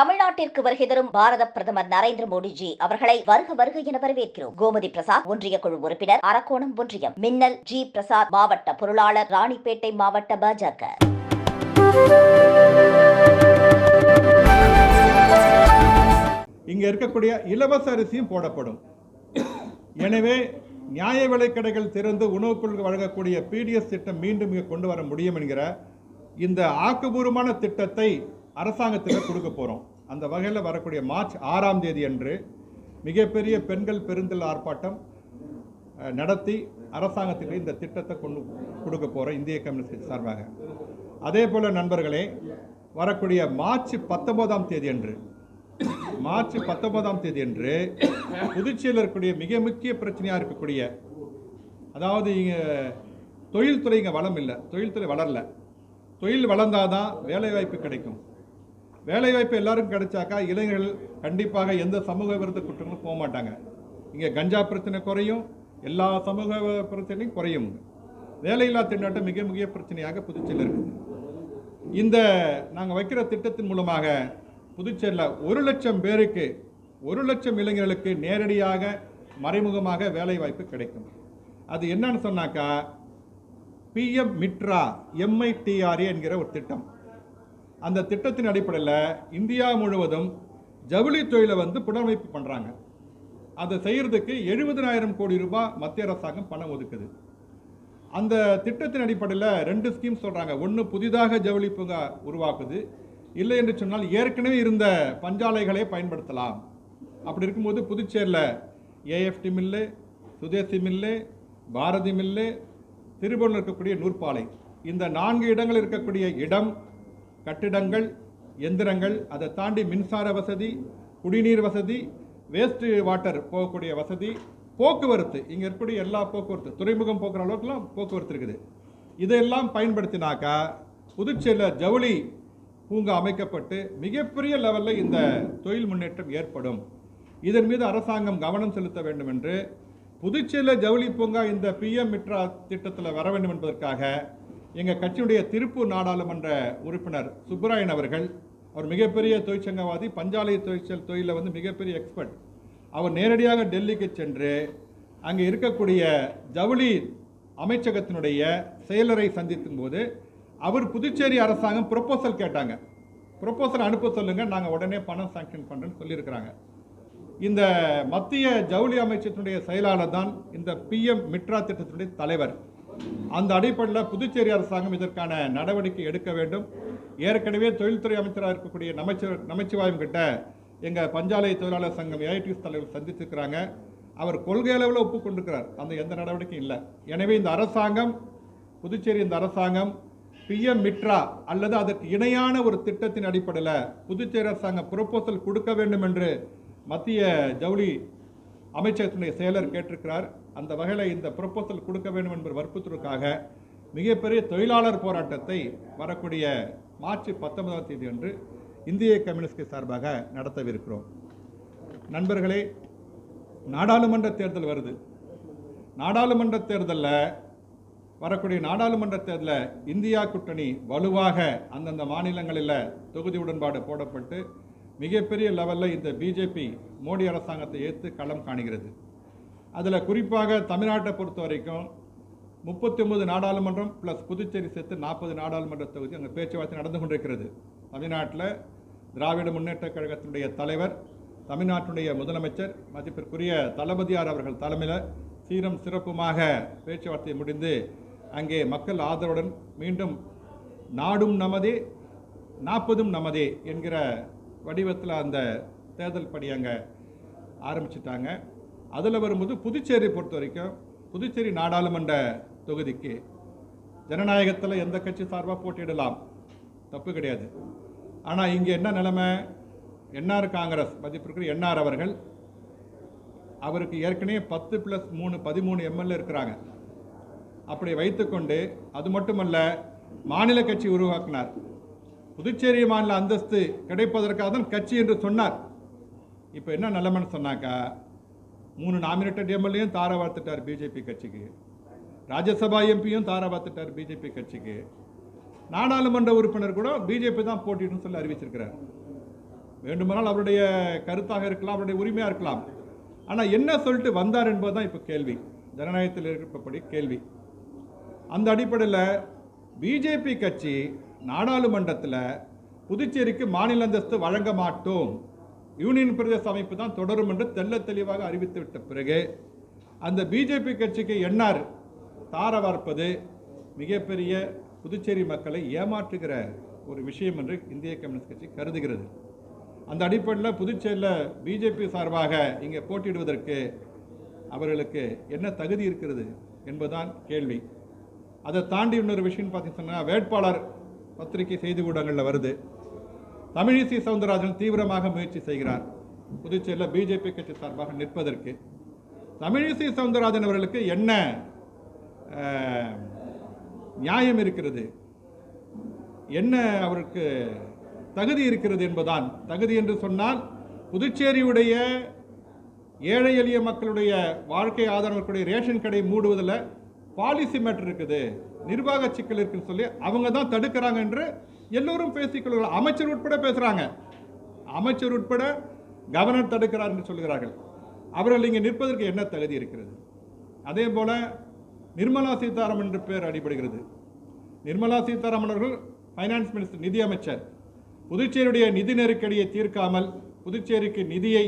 தமிழ்நாட்டிற்கு வருகை தரும் பாரத பிரதமர் நரேந்திர மோடிஜி அவர்களை வருக வருக என வரவேற்கிறோம். கோமதி பிரசாத் ஒன்றிய குழு உறுப்பினர் அரக்கோணம் ஒன்றியம். மின்னல் ஜி பிரசாத் மாவட்ட பொருளாளர் ராணிப்பேட்டை மாவட்ட பாஜக. இங்கே இருக்கக்கூடிய இலவச அரிசியும் போடப்படும். எனவே நியாய விலைக் கடைகள் திறந்து உணவுப் பொருட்கள் வழங்கக்கூடிய பிடிஎஸ் திட்டம் மீண்டும் இங்கே கொண்டு வர முடியும் என்கிற இந்த ஆக்கப்பூர்வமான திட்டத்தை அரசாங்கத்தில் கொடுக்க போகிறோம் அந்த வகையில் வரக்கூடிய மார்ச் ஆறாம் தேதி அன்று மிகப்பெரிய பெண்கள் பெருந்தல் ஆர்ப்பாட்டம் நடத்தி அரசாங்கத்துக்கு இந்த திட்டத்தை கொண்டு கொடுக்க போகிறோம் இந்திய கம்யூனிஸ்ட் கட்சி சார்பாக. அதே போல் நண்பர்களே வரக்கூடிய மார்ச் பத்தொன்பதாம் தேதி அன்று மார்ச் பத்தொன்பதாம் தேதி அன்று புதுச்சேரியில் இருக்கக்கூடிய மிக முக்கிய பிரச்சனையாக இருக்கக்கூடிய அதாவது இங்கே தொழில்துறை இங்கே வளம் இல்லை தொழில்துறை வளரல. தொழில் வளர்ந்தாதான் வேலைவாய்ப்பு கிடைக்கும். வேலைவாய்ப்பு எல்லாருக்கும் கிடைச்சாக்கா இளைஞர்கள் கண்டிப்பாக எந்த சமூக விரோத குற்றங்களும் போக மாட்டாங்க. இங்கே கஞ்சா பிரச்சனை குறையும் எல்லா சமூக பிரச்சனையும் குறையும். வேலையில்லா திண்டாட்டம் மிக முக்கிய பிரச்சனையாக புதுச்சேரியில் இருக்குது இந்த நாங்கள் வைக்கிற திட்டத்தின் மூலமாக புதுச்சேரியில் ஒரு லட்சம் பேருக்கு ஒரு லட்சம் இளைஞர்களுக்கு நேரடியாக மறைமுகமாக வேலைவாய்ப்பு கிடைக்கும். அது என்னன்னு சொன்னாக்கா பிஎம் மிட்ரா எம்ஐடிஆர்ஏ என்கிற ஒரு திட்டம். அந்த திட்டத்தின் அடிப்படையில் இந்தியா முழுவதும் ஜவுளி தொழிலை வந்து புனரமைப்பு பண்ணுறாங்க அதை செய்கிறதுக்கு எழுபதனாயிரம் கோடி ரூபாய் மத்திய அரசாங்கம் பணம் ஒதுக்குது. அந்த திட்டத்தின் அடிப்படையில் ரெண்டு ஸ்கீம் சொல்கிறாங்க ஒன்று புதிதாக ஜவுளி பூங்கா உருவாக்குது. இல்லை என்று சொன்னால் ஏற்கனவே இருந்த பஞ்சாலைகளை பயன்படுத்தலாம். அப்படி இருக்கும்போது புதுச்சேரியில் AFT mill Swadeshi mill Bharathi mill திருபுவனில் இருக்கக்கூடிய நூற்பாலை. இந்த நான்கு இடங்கள் இருக்கக்கூடிய இடம் கட்டிடங்கள் எந்திரங்கள் அதை தாண்டி மின்சார வசதி குடிநீர் வசதி வேஸ்ட் வாட்டர் போகக்கூடிய வசதி போக்குவரத்து. இங்கே இருக்கக்கூடிய எல்லா போக்குவரத்து துறைமுகம் போக்குற அளவுக்குலாம் போக்குவரத்து இருக்குது. இதையெல்லாம் பயன்படுத்தினாக்கா புதுச்சேரியில் ஜவுளி பூங்கா அமைக்கப்பட்டு மிகப்பெரிய லெவலில் இந்த தொழில் முன்னேற்றம் ஏற்படும். இதன் மீது அரசாங்கம் கவனம் செலுத்த வேண்டும் என்று புதுச்சேரியில் ஜவுளி பூங்கா இந்த பிஎம் மிட்ரா திட்டத்தில் வர வேண்டும் என்பதற்காக எங்கள் கட்சியுடைய திருப்பூர் நாடாளுமன்ற உறுப்பினர் சுப்பராயன் அவர்கள் அவர் மிகப்பெரிய தொழிற்சங்கவாதி பஞ்சாலை தொழிற்சல் தொழிலில் வந்து மிகப்பெரிய எக்ஸ்பர்ட் அவர் நேரடியாக டெல்லிக்கு சென்று அங்கே இருக்கக்கூடிய ஜவுளி அமைச்சகத்தினுடைய செயலரை சந்திக்கும் போது அவர் புதுச்சேரி அரசாங்கம் ப்ரொப்போசல் கேட்டாங்க. ப்ரொப்போசல் அனுப்ப சொல்லுங்கள் நாங்கள் உடனே பணம் சாங்ஷன் பண்ணுறேன்னு சொல்லியிருக்கிறாங்க. இந்த மத்திய ஜவுளி அமைச்சத்தினுடைய செயலாளர் தான் இந்த பிஎம் மிட்ரா திட்டத்தினுடைய தலைவர். அந்த அடிப்படையில் புதுச்சேரி அரசாங்கம் இதற்கான நடவடிக்கை எடுக்க வேண்டும். ஏற்கனவே தொழில்துறை அமைச்சராக இருக்கக்கூடிய நமச்சிவ நமச்சிவாயம் கிட்ட எங்கள் பஞ்சாலை தொழிலாளர் சங்கம் ஏஐடிஎஸ் தலைவர் சந்திச்சிருக்கிறாங்க. அவர் கொள்கை அளவில் ஒப்புக்கொண்டிருக்கிறார். அந்த எந்த நடவடிக்கையும் இல்லை. எனவே இந்த அரசாங்கம் புதுச்சேரி இந்த அரசாங்கம் பிஎம் மிட்ரா அல்லது அதற்கு இணையான ஒரு திட்டத்தின் அடிப்படையில் புதுச்சேரி அரசாங்கம் ப்ரொபோசல் கொடுக்க வேண்டும் என்று மத்திய ஜவுளி அமைச்சகத்தினுடைய செயலர் கேட்டிருக்கிறார். அந்த வகையில் இந்த ப்ரொபோசல் கொடுக்க வேண்டும் என்பது வற்புறுத்தலுக்காக மிகப்பெரிய தொழிலாளர் போராட்டத்தை வரக்கூடிய மார்ச் பத்தொன்பதாம் தேதி அன்று இந்திய கம்யூனிஸ்ட் சார்பாக நடத்தவிருக்கிறோம். நண்பர்களே நாடாளுமன்ற தேர்தல் வருது. நாடாளுமன்ற தேர்தலில் வரக்கூடிய நாடாளுமன்ற தேர்தலில் இந்தியா கூட்டணி வலுவாக அந்தந்த மாநிலங்களில் தொகுதி உடன்பாடு போடப்பட்டு மிகப்பெரிய லெவலில் இந்த பிஜேபி மோடி அரசாங்கத்தை ஏற்று களம் காணுகிறது. அதில் குறிப்பாக தமிழ்நாட்டை பொறுத்த வரைக்கும் முப்பத்தி ஒன்பது நாடாளுமன்றம் ப்ளஸ் புதுச்சேரி சேர்த்து நாற்பது நாடாளுமன்ற தொகுதி அங்கே பேச்சுவார்த்தை நடந்து கொண்டிருக்கிறது. தமிழ்நாட்டில் திராவிட முன்னேற்றக் கழகத்தினுடைய தலைவர் தமிழ்நாட்டினுடைய முதலமைச்சர் மதிப்பிற்குரிய தளபதியார் அவர்கள் தலைமையில் சீரம் சிறப்புமாக பேச்சுவார்த்தை முடிந்து அங்கே மக்கள் ஆதரவுடன் மீண்டும் நாடும் நமதே நாற்பதும் நமதே என்கிற வடிவத்தில் அந்த தேர்தல் பணி அங்கே ஆரம்பிச்சிட்டாங்க. அதில் வரும்போது புதுச்சேரி பொறுத்த வரைக்கும் புதுச்சேரி நாடாளுமன்ற தொகுதிக்கு ஜனநாயகத்தில் எந்த கட்சி சார்பாக போட்டியிடலாம்? தப்பு கிடையாது. ஆனால் இங்கே என்ன நிலைமை? என்ஆர் காங்கிரஸ் மதிப்பிற்கு என்ஆர் அவர்கள் அவருக்கு ஏற்கனவே பத்து ப்ளஸ் மூணு பதிமூணு எம்எல்ஏ இருக்கிறாங்க. அப்படி வைத்துக்கொண்டு அது மட்டுமல்ல மாநில கட்சி உருவாக்கினார். புதுச்சேரி மாநில அந்தஸ்து கிடைப்பதற்காக தான் கட்சி என்று சொன்னார். இப்போ என்ன நிலைமைன்னு சொன்னாக்கா மூணு நாமினேட்டட் எம்எல்ஏயும் தார வார்த்துட்டார் பிஜேபி கட்சிக்கு. ராஜ்யசபா எம்பியும் தார வார்த்துட்டார் பிஜேபி கட்சிக்கு. நாடாளுமன்ற உறுப்பினர் கூட பிஜேபி தான் போட்டின்னு சொல்லி அறிவிச்சிருக்கிறார். வேண்டுமானால் அவருடைய கருத்தாக இருக்கலாம் அவருடைய உரிமையாக இருக்கலாம். ஆனால் என்ன சொல்லிட்டு வந்தார் என்பது தான் இப்போ கேள்வி. ஜனநாயகத்தில் இருக்கப்படி கேள்வி. அந்த அடிப்படையில் பிஜேபி கட்சி நாடாளுமன்றத்தில் புதுச்சேரிக்கு மாநில அந்தஸ்து வழங்க மாட்டோம். யூனியன் பிரதேச அமைப்பு தான் தொடரும் என்று தெல்ல தெளிவாக அறிவித்து விட்ட பிறகு அந்த பிஜேபி கட்சிக்கு என்ஆர் தார வார்ப்பது மிகப்பெரிய புதுச்சேரி மக்களை ஏமாற்றுகிற ஒரு விஷயம் என்று இந்திய கம்யூனிஸ்ட் கட்சி கருதுகிறது. அந்த அடிப்படையில் புதுச்சேரியில் பிஜேபி சார்பாக இங்கே போட்டியிடுவதற்கு அவர்களுக்கு என்ன தகுதி இருக்கிறது என்பதுதான் கேள்வி. அதை தாண்டி இன்னொரு விஷயம்னு பார்த்தீங்கன்னா வேட்பாளர் பத்திரிகை செய்தி ஊடகங்களில் வருது. தமிழிசை சவுந்தரராஜன் தீவிரமாக முயற்சி செய்கிறார். புதுச்சேரியில் பிஜேபி கட்சி சார்பாக நிற்பதற்கு. தமிழிசை சவுந்தரராஜன் அவர்களுக்கு என்ன நியாயம் இருக்கிறது? என்ன அவருக்கு தகுதி இருக்கிறது என்பதான் தகுதி என்று சொன்னால் புதுச்சேரியுடைய ஏழை எளிய மக்களுடைய வாழ்க்கை ஆதரவர்களுடைய ரேஷன் கடை மூடுவதில் பாலிசி மேட்டர் இருக்குது. நிர்வாக சிக்கல் இருக்குன்னு சொல்லி அவங்க தான் தடுக்கிறாங்க என்று எல்லோரும் பேசிக்கொள்கிறார்கள் அமைச்சர் உட்பட பேசுகிறாங்க அமைச்சர் உட்பட கவர்னர் தடுக்கிறார் என்று சொல்கிறார்கள். அவர்கள் இங்கே நிற்பதற்கு என்ன தகுதி இருக்கிறது? அதே போல நிர்மலா சீதாராமன் என்று பேர் அடிபடுகிறது. நிர்மலா சீதாராமன் அவர்கள் ஃபைனான்ஸ் மினிஸ்டர் நிதி அமைச்சர். புதுச்சேரியுடைய நிதி நெருக்கடியை தீர்க்காமல் புதுச்சேரிக்கு நிதியை